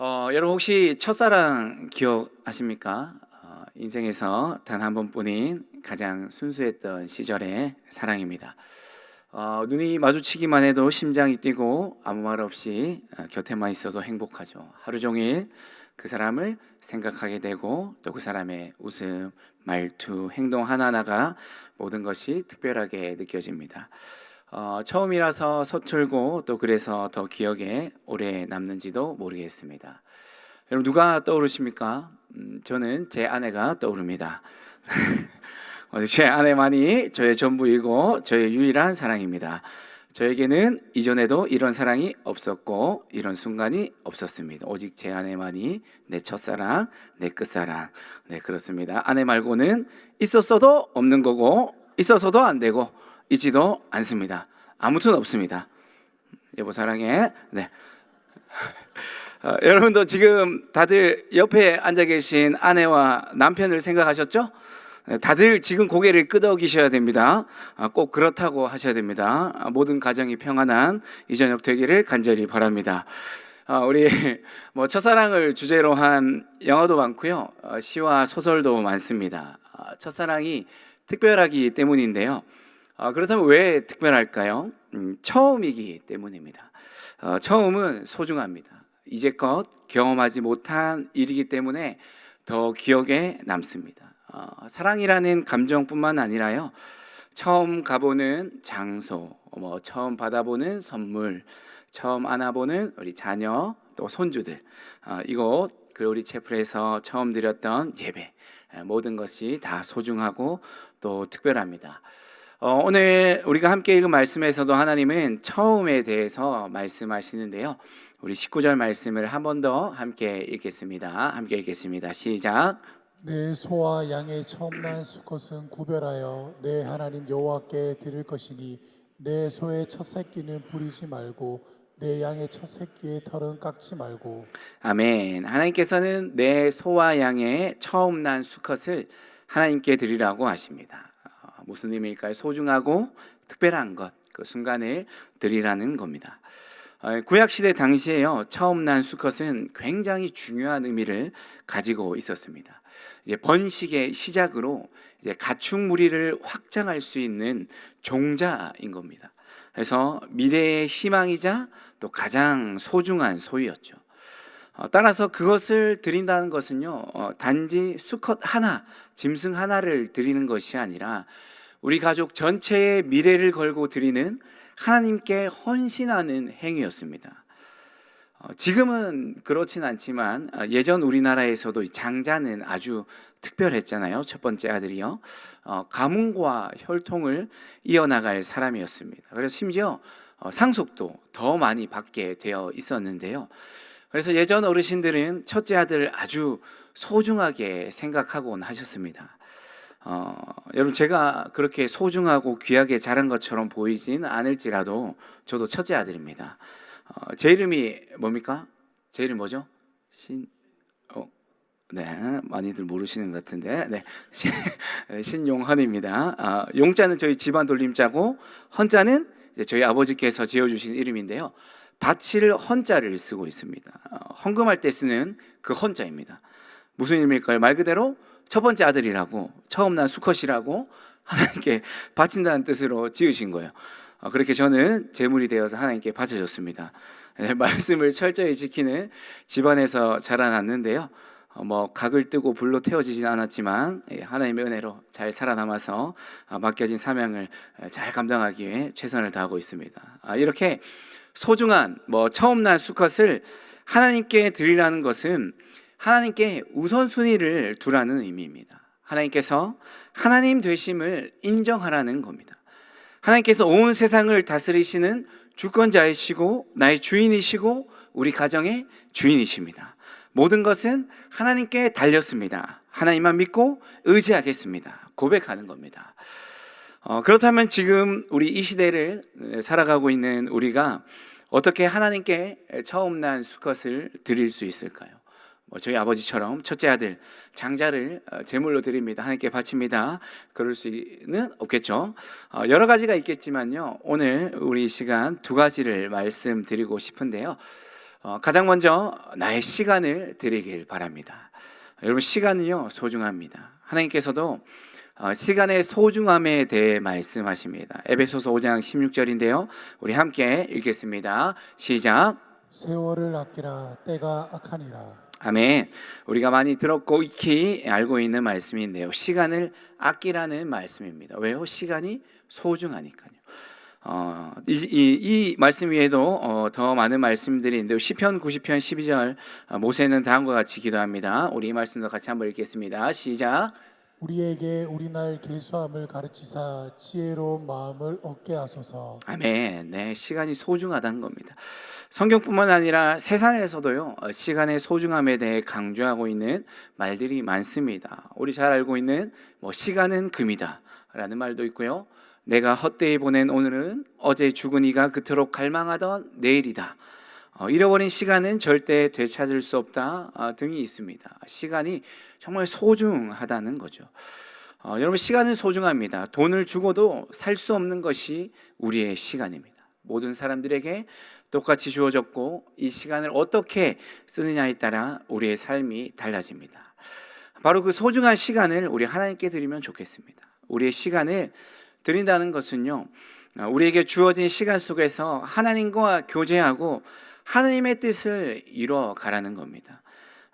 어, 여러분 혹시 첫사랑 기억하십니까? 어, 인생에서 단 한 번뿐인 가장 순수했던 시절의 사랑입니다. 어, 눈이 마주치기만 해도 심장이 뛰고 아무 말 없이 어, 곁에만 있어도 행복하죠. 하루 종일 그 사람을 생각하게 되고 또 그 사람의 웃음, 말투, 행동 하나하나가 모든 것이 특별하게 느껴집니다. 어, 처음이라서 서툴고 또 그래서 더 기억에 오래 남는지도 모르겠습니다. 여러분 누가 떠오르십니까? 음, 저는 제 아내가 떠오릅니다. 어, 제 아내만이 저의 전부이고 저의 유일한 사랑입니다. 저에게는 이전에도 이런 사랑이 없었고 이런 순간이 없었습니다. 오직 제 아내만이 내 첫사랑, 내 끝사랑. 네, 그렇습니다. 아내 말고는 있었어도 없는 거고 있어서도 안 되고 있지도 않습니다. 아무튼 없습니다. 여보 사랑해. 네. 어, 여러분도 지금 다들 옆에 앉아 계신 아내와 남편을 생각하셨죠? 네, 다들 지금 고개를 끄덕이셔야 됩니다. 아, 꼭 그렇다고 하셔야 됩니다. 아, 모든 가정이 평안한 이 저녁 되기를 간절히 바랍니다. 아, 우리 뭐 첫사랑을 주제로 한 영화도 많고요, 어, 시와 소설도 많습니다. 아, 첫사랑이 특별하기 때문인데요. 아, 그렇다면 왜 특별할까요? 음, 처음이기 때문입니다. 어, 처음은 소중합니다. 이제껏 경험하지 못한 일이기 때문에 더 기억에 남습니다. 어, 사랑이라는 감정뿐만 아니라요. 처음 가보는 장소, 뭐 처음 받아보는 선물, 처음 안아보는 우리 자녀 또 손주들, 어, 이곳 글로리 채플에서 처음 드렸던 예배, 에, 모든 것이 다 소중하고 또 특별합니다. 어, 오늘 우리가 함께 읽은 말씀에서도 하나님은 처음에 대해서 말씀하시는데요. 우리 19절 말씀을 한 번 더 함께 읽겠습니다. 함께 읽겠습니다. 시작. 내 소와 양의 처음 난 수컷은 구별하여 내 하나님 여호와께 드릴 것이니 내 소의 첫 새끼는 부리지 말고 내 양의 첫 새끼의 털은 깎지 말고 아멘. 하나님께서는 내 소와 양의 처음 난 수컷을 하나님께 드리라고 하십니다. 어, 무슨 의미일까요? 소중하고 특별한 것, 그 순간을 드리라는 겁니다. 어, 구약 시대 당시에요. 처음 난 수컷은 굉장히 중요한 의미를 가지고 있었습니다. 이제 번식의 시작으로 이제 가축 무리를 확장할 수 있는 종자인 겁니다. 그래서 미래의 희망이자 또 가장 소중한 소유였죠. 어, 따라서 그것을 드린다는 것은요, 어, 단지 수컷 하나, 짐승 하나를 드리는 것이 아니라 우리 가족 전체의 미래를 걸고 드리는 하나님께 헌신하는 행위였습니다. 어, 지금은 그렇진 않지만 어, 예전 우리나라에서도 이 장자는 아주 특별했잖아요. 첫 번째 아들이요. 어, 가문과 혈통을 이어나갈 사람이었습니다. 그래서 심지어 어, 상속도 더 많이 받게 되어 있었는데요. 그래서 예전 어르신들은 첫째 아들을 아주 소중하게 생각하곤 하셨습니다. 어, 여러분 제가 그렇게 소중하고 귀하게 자란 것처럼 보이진 않을지라도 저도 첫째 아들입니다. 어, 제 이름이 뭡니까? 제 이름 뭐죠? 신 어, 네, 많이들 모르시는 것 같은데, 네, 신, 신용헌입니다. 아, 용자는 저희 집안 돌림자고 헌자는 저희 아버지께서 지어주신 이름인데요. 바칠 헌자를 쓰고 있습니다. 어, 헌금할 때 쓰는 그 헌자입니다. 무슨 의미일까요? 말 그대로 첫 번째 아들이라고 처음 난 수컷이라고 하나님께 바친다는 뜻으로 지으신 거예요. 어, 그렇게 저는 제물이 되어서 하나님께 바쳐졌습니다. 예, 말씀을 철저히 지키는 집안에서 자라났는데요. 어, 뭐 각을 뜨고 불로 태워지진 않았지만 예, 하나님의 은혜로 잘 살아남아서 아, 맡겨진 사명을 에, 잘 감당하기 위해 최선을 다하고 있습니다. 아, 이렇게 소중한 뭐 처음 난 수컷을 하나님께 드리라는 것은 하나님께 우선순위를 두라는 의미입니다. 하나님께서 하나님 되심을 인정하라는 겁니다. 하나님께서 온 세상을 다스리시는 주권자이시고 나의 주인이시고 우리 가정의 주인이십니다. 모든 것은 하나님께 달렸습니다. 하나님만 믿고 의지하겠습니다. 고백하는 겁니다. 어, 그렇다면 지금 우리 이 시대를 살아가고 있는 우리가 어떻게 하나님께 처음 난 수컷을 드릴 수 있을까요? 뭐 저희 아버지처럼 첫째 아들 장자를 어, 제물로 드립니다. 하나님께 바칩니다. 그럴 수는 없겠죠. 어, 여러 가지가 있겠지만요. 오늘 우리 이 시간 두 가지를 말씀드리고 싶은데요. 어, 가장 먼저 나의 시간을 드리길 바랍니다. 여러분 시간은요 소중합니다. 하나님께서도 어, 시간의 소중함에 대해 말씀하십니다. 에베소서 5장 16절인데요. 우리 함께 읽겠습니다. 시작. 세월을 아끼라 때가 악하니라. 아멘. 우리가 많이 들었고 익히 알고 있는 말씀인데요. 시간을 아끼라는 말씀입니다. 왜요? 시간이 소중하니까요. 어, 이, 이, 이 말씀 위에도 어, 더 많은 말씀들이 있는데요. 시편 90편 12절 어, 모세는 다음과 같이 기도합니다. 우리 이 말씀도 같이 한번 읽겠습니다. 시작. 우리에게 우리날 계수함을 가르치사 지혜로운 마음을 얻게 하소서. 아멘. 네, 시간이 소중하다는 겁니다. 성경뿐만 아니라 세상에서도요, 어, 시간의 소중함에 대해 강조하고 있는 말들이 많습니다. 우리 잘 알고 있는 뭐 시간은 금이다 라는 말도 있고요. 내가 헛되이 보낸 오늘은 어제 죽은 이가 그토록 갈망하던 내일이다. 어, 잃어버린 시간은 절대 되찾을 수 없다 아, 등이 있습니다. 시간이 정말 소중하다는 거죠. 어, 여러분 시간은 소중합니다. 돈을 주고도 살 수 없는 것이 우리의 시간입니다. 모든 사람들에게 똑같이 주어졌고 이 시간을 어떻게 쓰느냐에 따라 우리의 삶이 달라집니다. 바로 그 소중한 시간을 우리 하나님께 드리면 좋겠습니다. 우리의 시간을 드린다는 것은요, 어, 우리에게 주어진 시간 속에서 하나님과 교제하고 하나님의 뜻을 이루어 가라는 겁니다.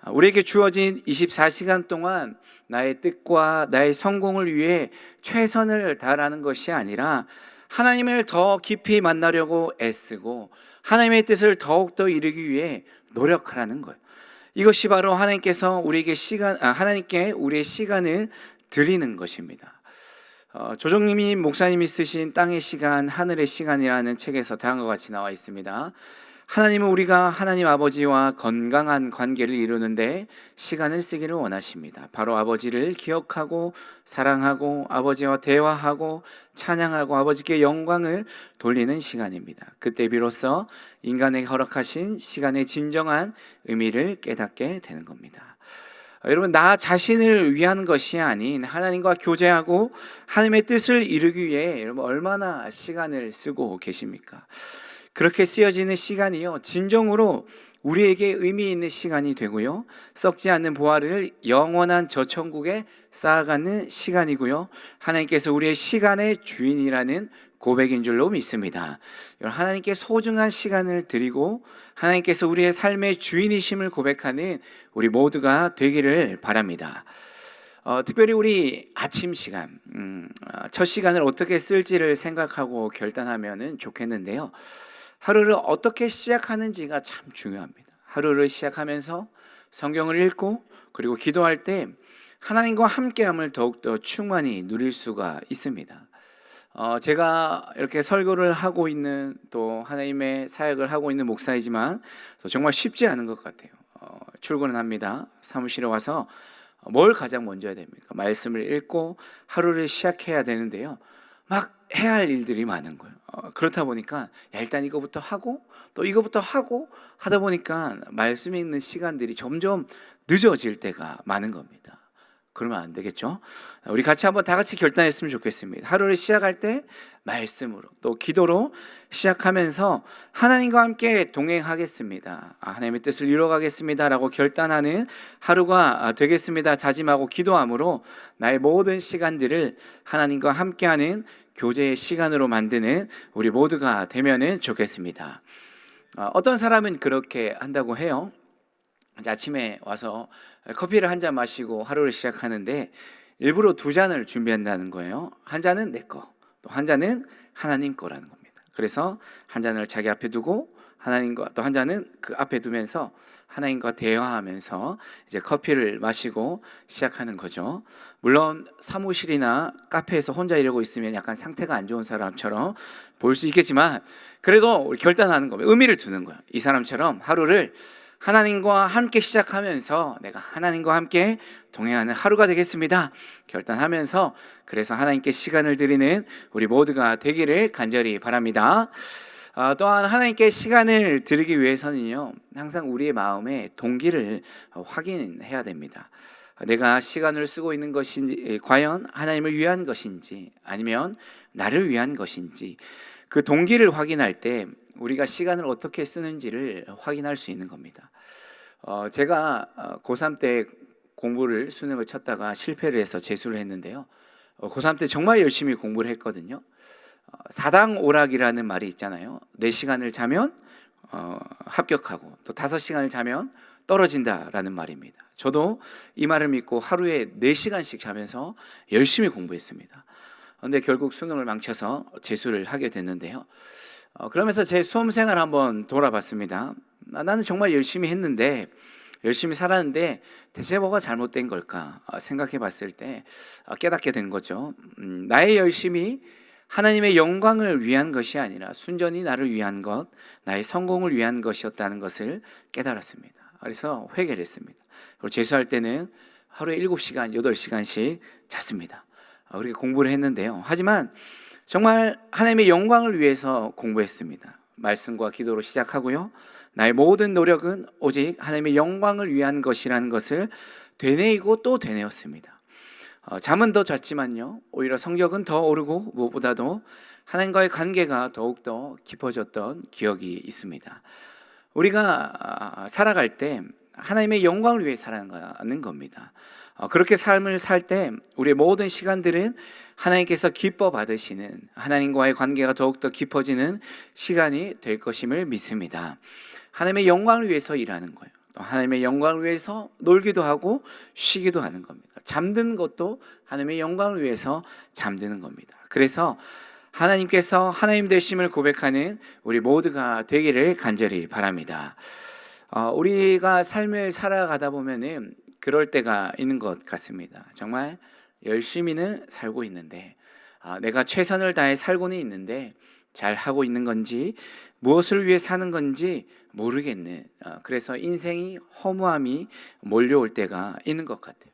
아, 우리에게 주어진 24시간 동안 나의 뜻과 나의 성공을 위해 최선을 다하라는 것이 아니라 하나님을 더 깊이 만나려고 애쓰고 하나님의 뜻을 더욱더 이루기 위해 노력하라는 거예요. 이것이 바로 하나님께서 우리에게 시간, 아, 하나님께 우리의 시간을 드리는 것입니다. 어, 조정님이 목사님이 쓰신 땅의 시간, 하늘의 시간이라는 책에서 다음과 같이 나와 있습니다. 하나님은 우리가 하나님 아버지와 건강한 관계를 이루는데 시간을 쓰기를 원하십니다. 바로 아버지를 기억하고 사랑하고 아버지와 대화하고 찬양하고 아버지께 영광을 돌리는 시간입니다. 그때 비로소 인간에게 허락하신 시간의 진정한 의미를 깨닫게 되는 겁니다. 어, 여러분 나 자신을 위한 것이 아닌 하나님과 교제하고 하나님의 뜻을 이루기 위해 여러분 얼마나 시간을 쓰고 계십니까? 그렇게 쓰여지는 시간이요 진정으로 우리에게 의미 있는 시간이 되고요 썩지 않는 보화를 영원한 저천국에 쌓아가는 시간이고요 하나님께서 우리의 시간의 주인이라는 고백인 줄로 믿습니다. 하나님께 소중한 시간을 드리고 하나님께서 우리의 삶의 주인이심을 고백하는 우리 모두가 되기를 바랍니다. 어, 특별히 우리 아침 시간, 음, 어, 첫 시간을 어떻게 쓸지를 생각하고 결단하면 좋겠는데요. 하루를 어떻게 시작하는지가 참 중요합니다. 하루를 시작하면서 성경을 읽고 그리고 기도할 때 하나님과 함께함을 더욱더 충만히 누릴 수가 있습니다. 어, 제가 이렇게 설교를 하고 있는 또 하나님의 사역을 하고 있는 목사이지만 정말 쉽지 않은 것 같아요. 어, 출근을 합니다. 사무실에 와서 뭘 가장 먼저 해야 됩니까? 말씀을 읽고 하루를 시작해야 되는데요. 막 해야 할 일들이 많은 거예요. 어, 그렇다 보니까 야, 일단 이거부터 하고 또 이거부터 하고 하다 보니까 말씀 읽는 시간들이 점점 늦어질 때가 많은 겁니다. 그러면 안 되겠죠? 우리 같이 한번 다 같이 결단했으면 좋겠습니다. 하루를 시작할 때 말씀으로 또 기도로 시작하면서 하나님과 함께 동행하겠습니다. 아, 하나님의 뜻을 이루어가겠습니다라고 결단하는 하루가 되겠습니다. 다짐하고 기도함으로 나의 모든 시간들을 하나님과 함께하는 교제의 시간으로 만드는 우리 모두가 되면은 좋겠습니다. 어, 어떤 사람은 그렇게 한다고 해요. 아침에 와서 커피를 한 잔 마시고 하루를 시작하는데 일부러 두 잔을 준비한다는 거예요. 한 잔은 내 거, 또 한 잔은 하나님 거라는 겁니다. 그래서 한 잔을 자기 앞에 두고 하나님과 또 한 잔은 그 앞에 두면서 하나님과 대화하면서 이제 커피를 마시고 시작하는 거죠. 물론 사무실이나 카페에서 혼자 이러고 있으면 약간 상태가 안 좋은 사람처럼 보일 수 있겠지만 그래도 결단하는 거예요. 의미를 두는 거예요. 이 사람처럼 하루를 하나님과 함께 시작하면서 내가 하나님과 함께 동행하는 하루가 되겠습니다. 결단하면서 그래서 하나님께 시간을 드리는 우리 모두가 되기를 간절히 바랍니다. 어, 또한 하나님께 시간을 드리기 위해서는요, 항상 우리의 마음에 동기를 확인해야 됩니다. 내가 시간을 쓰고 있는 것인지, 과연 하나님을 위한 것인지, 아니면 나를 위한 것인지, 그 동기를 확인할 때 우리가 시간을 어떻게 쓰는지를 확인할 수 있는 겁니다. 어, 제가 어, 고3 때 공부를 수능을 쳤다가 실패를 해서 재수를 했는데요. 어, 고3 때 정말 열심히 공부를 했거든요. 어, 사당 오락이라는 말이 있잖아요. 4시간을 자면 어, 합격하고 또 5시간을 자면 떨어진다라는 말입니다. 저도 이 말을 믿고 하루에 4시간씩 자면서 열심히 공부했습니다. 근데 결국 수능을 망쳐서 재수를 하게 됐는데요. 어, 그러면서 제 수험 생활 한번 돌아봤습니다. 아, 나는 정말 열심히 했는데 열심히 살았는데 대체 뭐가 잘못된 걸까 아, 생각해 봤을 때 아, 깨닫게 된 거죠. 음, 나의 열심이 하나님의 영광을 위한 것이 아니라 순전히 나를 위한 것, 나의 성공을 위한 것이었다는 것을 깨달았습니다. 그래서 회개를 했습니다. 그리고 재수할 때는 하루에 7시간, 8시간씩 잤습니다. 아, 그렇게 공부를 했는데요. 하지만 정말 하나님의 영광을 위해서 공부했습니다. 말씀과 기도로 시작하고요. 나의 모든 노력은 오직 하나님의 영광을 위한 것이라는 것을 되뇌이고 또 되뇌었습니다. 어, 잠은 더 잤지만요. 오히려 성적은 더 오르고 무엇보다도 하나님과의 관계가 더욱더 깊어졌던 기억이 있습니다. 우리가 아, 살아갈 때 하나님의 영광을 위해 살아가는 겁니다. 어, 그렇게 삶을 살 때 우리의 모든 시간들은 하나님께서 기뻐 받으시는 하나님과의 관계가 더욱더 깊어지는 시간이 될 것임을 믿습니다. 하나님의 영광을 위해서 일하는 거예요. 또 하나님의 영광을 위해서 놀기도 하고 쉬기도 하는 겁니다. 잠드는 것도 하나님의 영광을 위해서 잠드는 겁니다. 그래서 하나님께서 하나님 되심을 고백하는 우리 모두가 되기를 간절히 바랍니다. 어, 우리가 삶을 살아가다 보면은 그럴 때가 있는 것 같습니다. 정말 열심히는 살고 있는데 아, 내가 최선을 다해 살고는 있는데 잘 하고 있는 건지 무엇을 위해 사는 건지 모르겠는 어, 그래서 인생이 허무함이 몰려올 때가 있는 것 같아요.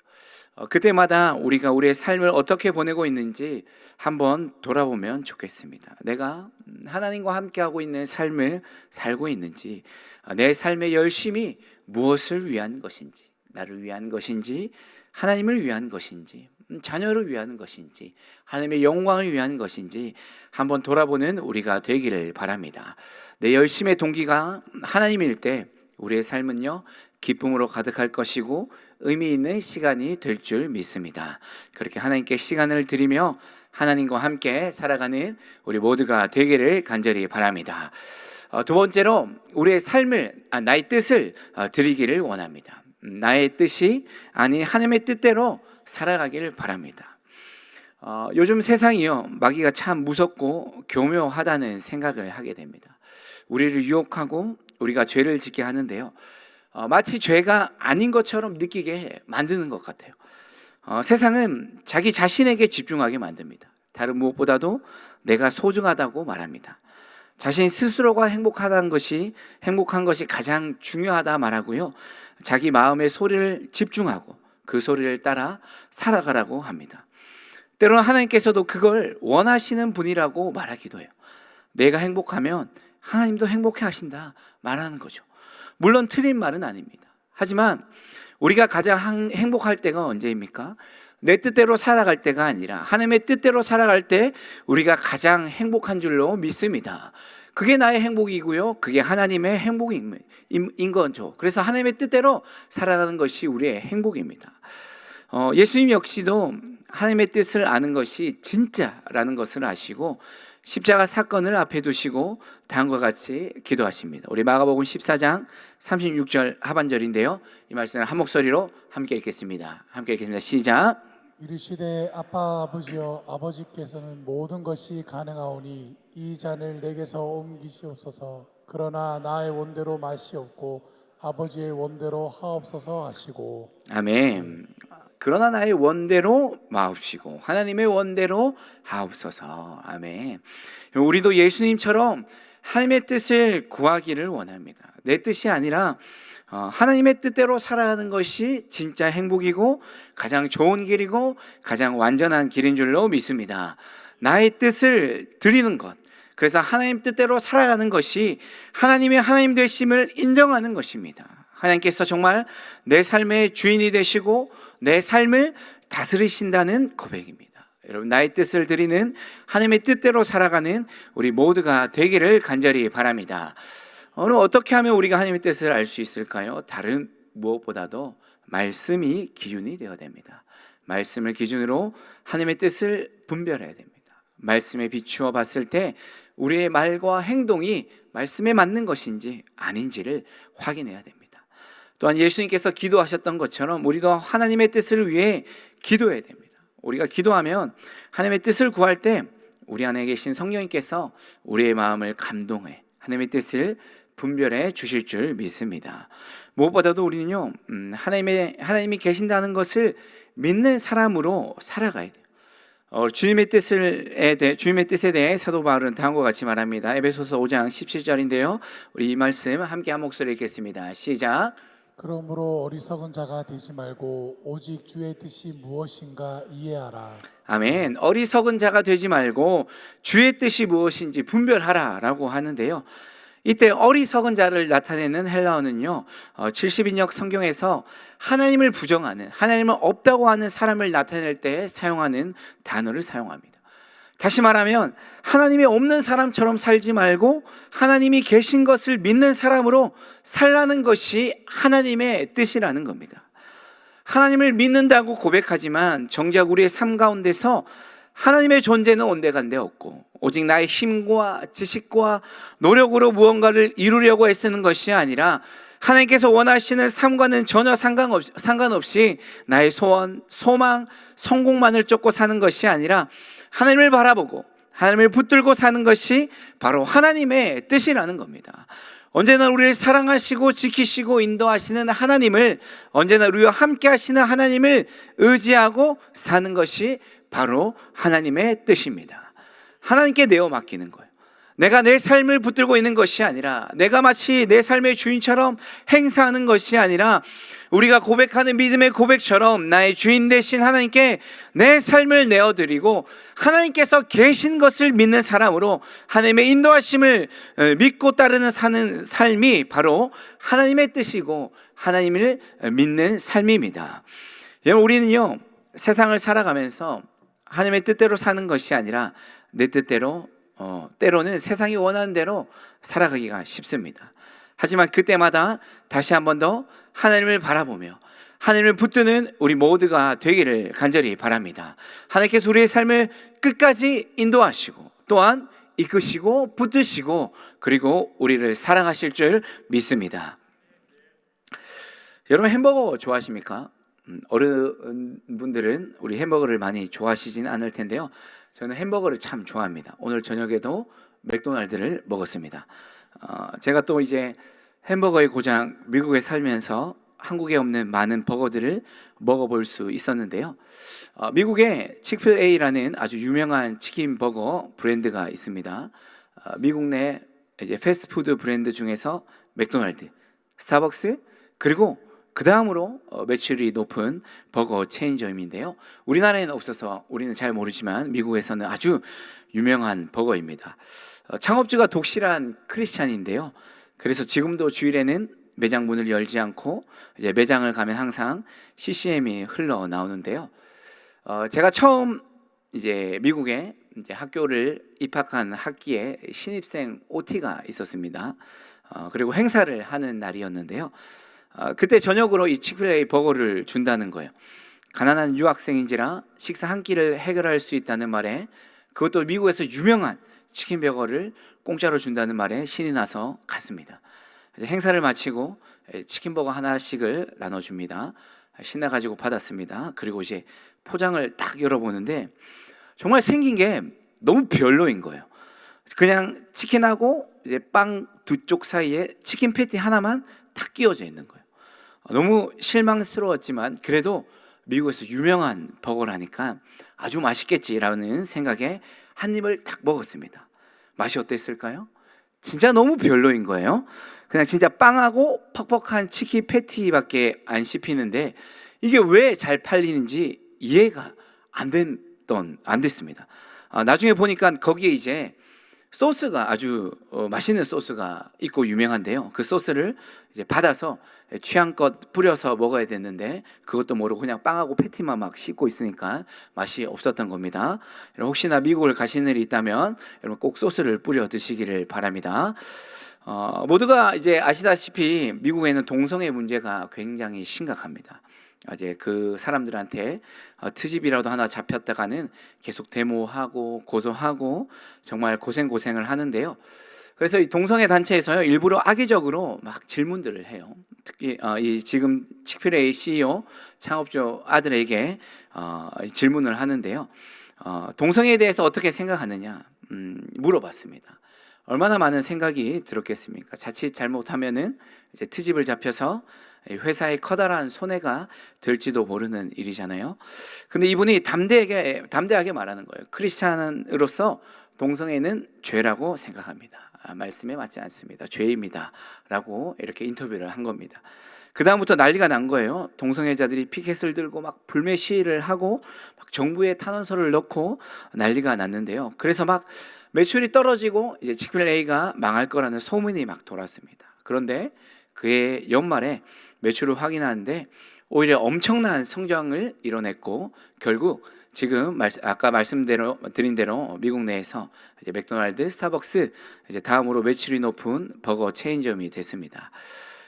어, 그때마다 우리가 우리의 삶을 어떻게 보내고 있는지 한번 돌아보면 좋겠습니다. 내가 음, 하나님과 함께하고 있는 삶을 살고 있는지, 어, 내 삶의 열심이 무엇을 위한 것인지, 나를 위한 것인지, 하나님을 위한 것인지, 음, 자녀를 위한 것인지, 하나님의 영광을 위한 것인지 한번 돌아보는 우리가 되기를 바랍니다. 내 열심의 동기가 하나님일 때 우리의 삶은요, 기쁨으로 가득할 것이고 의미 있는 시간이 될 줄 믿습니다. 그렇게 하나님께 시간을 드리며 하나님과 함께 살아가는 우리 모두가 되기를 간절히 바랍니다. 어, 두 번째로 우리의 삶을 아, 나의 뜻을 어, 드리기를 원합니다. 음, 나의 뜻이 아니 하나님의 뜻대로 살아가기를 바랍니다. 어, 요즘 세상이요 마귀가 참 무섭고 교묘하다는 생각을 하게 됩니다. 우리를 유혹하고 우리가 죄를 짓게 하는데요. 어, 마치 죄가 아닌 것처럼 느끼게 만드는 것 같아요. 어, 세상은 자기 자신에게 집중하게 만듭니다. 다른 무엇보다도 내가 소중하다고 말합니다. 자신 스스로가 행복하다는 것이 행복한 것이 가장 중요하다 말하고요. 자기 마음의 소리를 집중하고 그 소리를 따라 살아가라고 합니다. 때로는 하나님께서도 그걸 원하시는 분이라고 말하기도 해요. 내가 행복하면 하나님도 행복해 하신다 말하는 거죠. 물론 틀린 말은 아닙니다. 하지만 우리가 가장 행복할 때가 언제입니까? 내 뜻대로 살아갈 때가 아니라 하나님의 뜻대로 살아갈 때 우리가 가장 행복한 줄로 믿습니다. 그게 나의 행복이고요. 그게 하나님의 행복인 거죠. 그래서 하나님의 뜻대로 살아가는 것이 우리의 행복입니다. 어, 예수님 역시도 하나님의 뜻을 아는 것이 진짜라는 것을 아시고 십자가 사건을 앞에 두시고 다음과 같이 기도하십니다. 우리 마가복음 14장 36절 하반절인데요. 이 말씀을 한 목소리로 함께 읽겠습니다. 함께 읽겠습니다. 시작. 이르시되 아빠 아버지여 아버지께서는 모든 것이 가능하오니 이 잔을 내게서 옮기시옵소서 그러나 나의 원대로 마시옵고 아버지의 원대로 하옵소서 하시고 아멘. 그러나 나의 원대로 마옵시고 하나님의 원대로 하옵소서. 아멘. 우리도 예수님처럼 하나님의 뜻을 구하기를 원합니다. 내 뜻이 아니라 어, 하나님의 뜻대로 살아가는 것이 진짜 행복이고 가장 좋은 길이고 가장 완전한 길인 줄로 믿습니다. 나의 뜻을 드리는 것. 그래서 하나님 뜻대로 살아가는 것이 하나님의 하나님 되심을 인정하는 것입니다. 하나님께서 정말 내 삶의 주인이 되시고 내 삶을 다스리신다는 고백입니다. 여러분 나의 뜻을 드리는 하나님의 뜻대로 살아가는 우리 모두가 되기를 간절히 바랍니다. 오늘 어떻게 하면 우리가 하나님의 뜻을 알 수 있을까요? 다른 무엇보다도 말씀이 기준이 되어야 됩니다. 말씀을 기준으로 하나님의 뜻을 분별해야 됩니다. 말씀에 비추어 봤을 때 우리의 말과 행동이 말씀에 맞는 것인지 아닌지를 확인해야 됩니다. 또한 예수님께서 기도하셨던 것처럼 우리도 하나님의 뜻을 위해 기도해야 됩니다. 우리가 기도하면 하나님의 뜻을 구할 때 우리 안에 계신 성령님께서 우리의 마음을 감동해 하나님의 뜻을 분별해 주실 줄 믿습니다. 무엇보다도 우리는요, 음, 하나님의 하나님이 계신다는 것을 믿는 사람으로 살아가야 돼요. 어, 주님의 대해, 주님의 뜻에 대해 사도 바울은 다음과 같이 말합니다. 에베소서 5장 17절인데요. 우리 이 말씀 함께 한 목소리 읽겠습니다. 시작. 그러므로 어리석은 자가 되지 말고 오직 주의 뜻이 무엇인가 이해하라. 아멘. 어리석은 자가 되지 말고 주의 뜻이 무엇인지 분별하라라고 하는데요. 이때 어리석은 자를 나타내는 헬라어는요, 어, 70인역 성경에서 하나님을 부정하는, 하나님을 없다고 하는 사람을 나타낼 때 사용하는 단어를 사용합니다. 다시 말하면, 하나님이 없는 사람처럼 살지 말고, 하나님이 계신 것을 믿는 사람으로 살라는 것이 하나님의 뜻이라는 겁니다. 하나님을 믿는다고 고백하지만, 정작 우리의 삶 가운데서 하나님의 존재는 온데간데 없고 오직 나의 힘과 지식과 노력으로 무언가를 이루려고 애쓰는 것이 아니라 하나님께서 원하시는 삶과는 전혀 상관없, 상관없이 나의 소원, 소망, 성공만을 쫓고 사는 것이 아니라 하나님을 바라보고 하나님을 붙들고 사는 것이 바로 하나님의 뜻이라는 겁니다. 언제나 우리를 사랑하시고 지키시고 인도하시는 하나님을 언제나 우리와 함께 하시는 하나님을 의지하고 사는 것이 바로 하나님의 뜻입니다. 하나님께 내어 맡기는 거예요. 내가 내 삶을 붙들고 있는 것이 아니라 내가 마치 내 삶의 주인처럼 행사하는 것이 아니라 우리가 고백하는 믿음의 고백처럼 나의 주인 되신 하나님께 내 삶을 내어드리고 하나님께서 계신 것을 믿는 사람으로 하나님의 인도하심을 어, 믿고 따르는 사는 삶이 바로 하나님의 뜻이고 하나님을 믿는 삶입니다. 여러분 우리는요 세상을 살아가면서 하나님의 뜻대로 사는 것이 아니라 내 뜻대로 어, 때로는 세상이 원하는 대로 살아가기가 쉽습니다. 하지만 그때마다 다시 한 번 더 하나님을 바라보며 하나님을 붙드는 우리 모두가 되기를 간절히 바랍니다. 하나님께서 우리의 삶을 끝까지 인도하시고 또한 이끄시고 붙드시고 그리고 우리를 사랑하실 줄 믿습니다. 여러분 햄버거 좋아하십니까? 음, 어른분들은 우리 햄버거를 많이 좋아하시진 않을 텐데요. 저는 햄버거를 참 좋아합니다. 오늘 저녁에도 맥도날드를 먹었습니다. 어, 제가 또 이제 햄버거의 고장 미국에 살면서 한국에 없는 많은 버거들을 먹어볼 수 있었는데요. 어, 미국에 치크필에이라는 아주 유명한 치킨 버거 브랜드가 있습니다. 어, 미국 내 이제 패스트푸드 브랜드 중에서 맥도날드, 스타벅스 그리고 그 다음으로 어, 매출이 높은 버거 체인점인데요. 우리나라에는 없어서 우리는 잘 모르지만 미국에서는 아주 유명한 버거입니다. 어, 창업주가 독실한 크리스찬인데요. 그래서 지금도 주일에는 매장 문을 열지 않고 이제 매장을 가면 항상 CCM이 흘러 나오는데요. 어, 제가 처음 이제 미국에 이제 학교를 입학한 학기에 신입생 OT가 있었습니다. 어, 그리고 행사를 하는 날이었는데요. 어, 그때 저녁으로 이 치크필레이 버거를 준다는 거예요. 가난한 유학생인지라 식사 한 끼를 해결할 수 있다는 말에 그것도 미국에서 유명한 치킨 버거를 공짜로 준다는 말에 신이 나서 갔습니다. 행사를 마치고 치킨 버거 하나씩을 나눠줍니다. 신나 가지고 받았습니다. 그리고 이제 포장을 딱 열어보는데 정말 생긴 게 너무 별로인 거예요. 그냥 치킨하고 이제 빵 두 쪽 사이에 치킨 패티 하나만 딱 끼워져 있는 거예요. 너무 실망스러웠지만 그래도 미국에서 유명한 버거라니까 아주 맛있겠지라는 생각에 한 입을 딱 먹었습니다. 맛이 어땠을까요? 진짜 너무 별로인 거예요. 그냥 진짜 빵하고 퍽퍽한 치킨 패티밖에 안 씹히는데 이게 왜 잘 팔리는지 이해가 안 됐던 안 됐습니다. 아, 나중에 보니까 거기에 이제 소스가 아주 어, 맛있는 소스가 있고 유명한데요. 그 소스를 이제 받아서 취향껏 뿌려서 먹어야 됐는데 그것도 모르고 그냥 빵하고 패티만 막 씹고 있으니까 맛이 없었던 겁니다. 여러분 혹시나 미국을 가시는 일이 있다면 여러분 꼭 소스를 뿌려 드시기를 바랍니다. 어, 모두가 이제 아시다시피 미국에는 동성애 문제가 굉장히 심각합니다. 이제 그 사람들한테 어, 트집이라도 하나 잡혔다가는 계속 데모하고 고소하고 정말 고생 고생을 하는데요. 그래서 이 동성애 단체에서요 일부러 악의적으로 막 질문들을 해요. 특히 어, 이 지금 칙필의 CEO 창업주 아들에게 어, 이 질문을 하는데요. 어, 동성애에 대해서 어떻게 생각하느냐 음, 물어봤습니다. 얼마나 많은 생각이 들었겠습니까? 자칫 잘못하면은 이제 트집을 잡혀서 회사에 커다란 손해가 될지도 모르는 일이잖아요. 근데 이분이 담대하게 담대하게 말하는 거예요. 크리스찬으로서 동성애는 죄라고 생각합니다. 아, 말씀에 맞지 않습니다. 죄입니다 라고 이렇게 인터뷰를 한 겁니다. 그 다음부터 난리가 난 거예요. 동성애자들이 피켓을 들고 막 불매 시위를 하고 막 정부에 탄원서를 넣고 난리가 났는데요. 그래서 막 매출이 떨어지고 이제 치플레이가 망할 거라는 소문이 막 돌았습니다. 그런데 그해 연말에 매출을 확인하는데 오히려 엄청난 성장을 이뤄냈고 결국 지금 아까 말씀대로 드린 대로 미국 내에서 이제 맥도날드, 스타벅스 이제 다음으로 매출이 높은 버거 체인점이 됐습니다.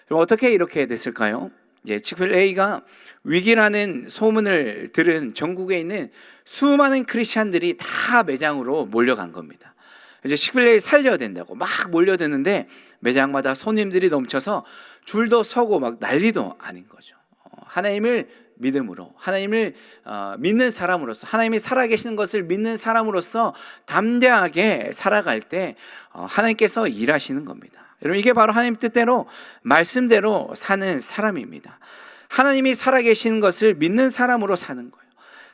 그럼 어떻게 이렇게 됐을까요? 이제 치플레이가 위기라는 소문을 들은 전국에 있는 수많은 크리스천들이 다 매장으로 몰려간 겁니다. 이제 치플레이 살려야 된다고 막 몰려드는데 매장마다 손님들이 넘쳐서 줄도 서고 막 난리도 아닌 거죠. 어, 하나님을 믿음으로 하나님을 어, 믿는 사람으로서 하나님이 살아계시는 것을 믿는 사람으로서 담대하게 살아갈 때 어, 하나님께서 일하시는 겁니다. 여러분 이게 바로 하나님 뜻대로 말씀대로 사는 사람입니다. 하나님이 살아계시는 것을 믿는 사람으로 사는 거예요.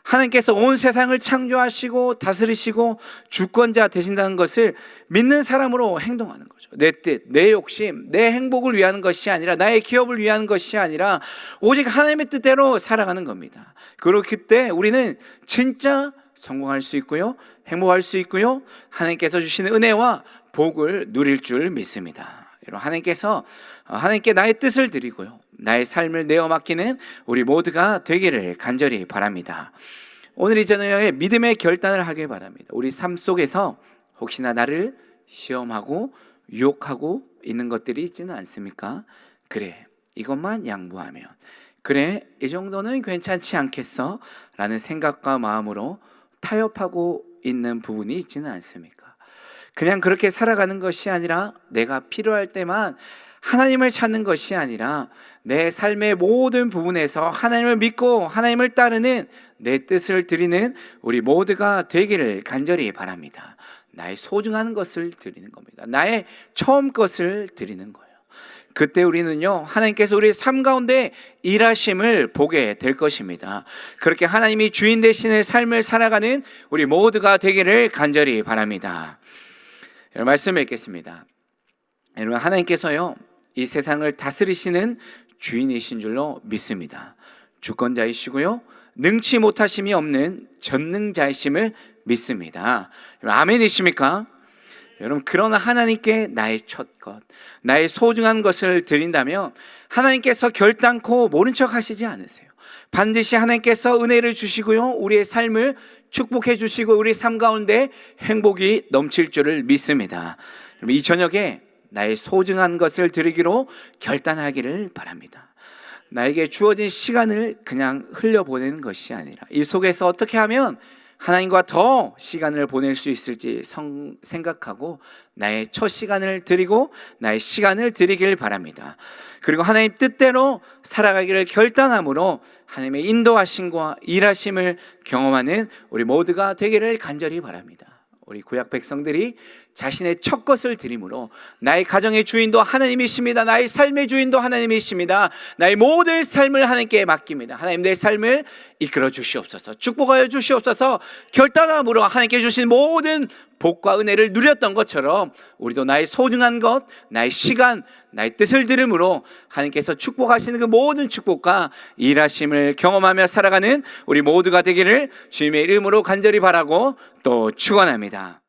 하나님께서 온 세상을 창조하시고 다스리시고 주권자 되신다는 것을 믿는 사람으로 행동하는 거죠. 내 뜻, 내 욕심, 내 행복을 위하는 것이 아니라 나의 기업을 위하는 것이 아니라 오직 하나님의 뜻대로 살아가는 겁니다. 그렇기 때 우리는 진짜 성공할 수 있고요. 행복할 수 있고요. 하나님께서 주시는 은혜와 복을 누릴 줄 믿습니다. 여러분 하나님께서 어, 하나님께 나의 뜻을 드리고요. 나의 삶을 내어 맡기는 우리 모두가 되기를 간절히 바랍니다. 오늘 이 저녁에 믿음의 결단을 하길 바랍니다. 우리 삶 속에서 혹시나 나를 시험하고 유혹하고 있는 것들이 있지는 않습니까? 그래, 이것만 양보하면. 그래, 이 정도는 괜찮지 않겠어? 라는 생각과 마음으로 타협하고 있는 부분이 있지는 않습니까? 그냥 그렇게 살아가는 것이 아니라 내가 필요할 때만 하나님을 찾는 것이 아니라 내 삶의 모든 부분에서 하나님을 믿고 하나님을 따르는 내 뜻을 드리는 우리 모두가 되기를 간절히 바랍니다. 나의 소중한 것을 드리는 겁니다. 나의 처음 것을 드리는 거예요. 그때 우리는요, 하나님께서 우리의 삶 가운데 일하심을 보게 될 것입니다. 그렇게 하나님이 주인 되시는 삶을 살아가는 우리 모두가 되기를 간절히 바랍니다. 말씀을 읽겠습니다. 여러분, 하나님께서요, 이 세상을 다스리시는 주인이신 줄로 믿습니다. 주권자이시고요, 능치 못하심이 없는 전능자이심을 믿습니다. 여러분, 아멘이십니까? 여러분, 그러나 하나님께 나의 첫 것, 나의 소중한 것을 드린다면 하나님께서 결단코 모른 척 하시지 않으세요. 반드시 하나님께서 은혜를 주시고요. 우리의 삶을 축복해 주시고 우리 삶 가운데 행복이 넘칠 줄을 믿습니다. 이 저녁에 나의 소중한 것을 드리기로 결단하기를 바랍니다. 나에게 주어진 시간을 그냥 흘려보내는 것이 아니라 이 속에서 어떻게 하면 하나님과 더 시간을 보낼 수 있을지 성, 생각하고 나의 첫 시간을 드리고 나의 시간을 드리길 바랍니다. 그리고 하나님 뜻대로 살아가기를 결단함으로 하나님의 인도하심과 일하심을 경험하는 우리 모두가 되기를 간절히 바랍니다. 우리 구약 백성들이 자신의 첫 것을 드림으로 나의 가정의 주인도 하나님이십니다. 나의 삶의 주인도 하나님이십니다. 나의 모든 삶을 하나님께 맡깁니다. 하나님 내 삶을 이끌어 주시옵소서. 축복하여 주시옵소서. 결단함으로 하나님께 주신 모든 복과 은혜를 누렸던 것처럼 우리도 나의 소중한 것, 나의 시간, 나의 뜻을 들음으로 하나님께서 축복하시는 그 모든 축복과 일하심을 경험하며 살아가는 우리 모두가 되기를 주님의 이름으로 간절히 바라고 또 축원합니다.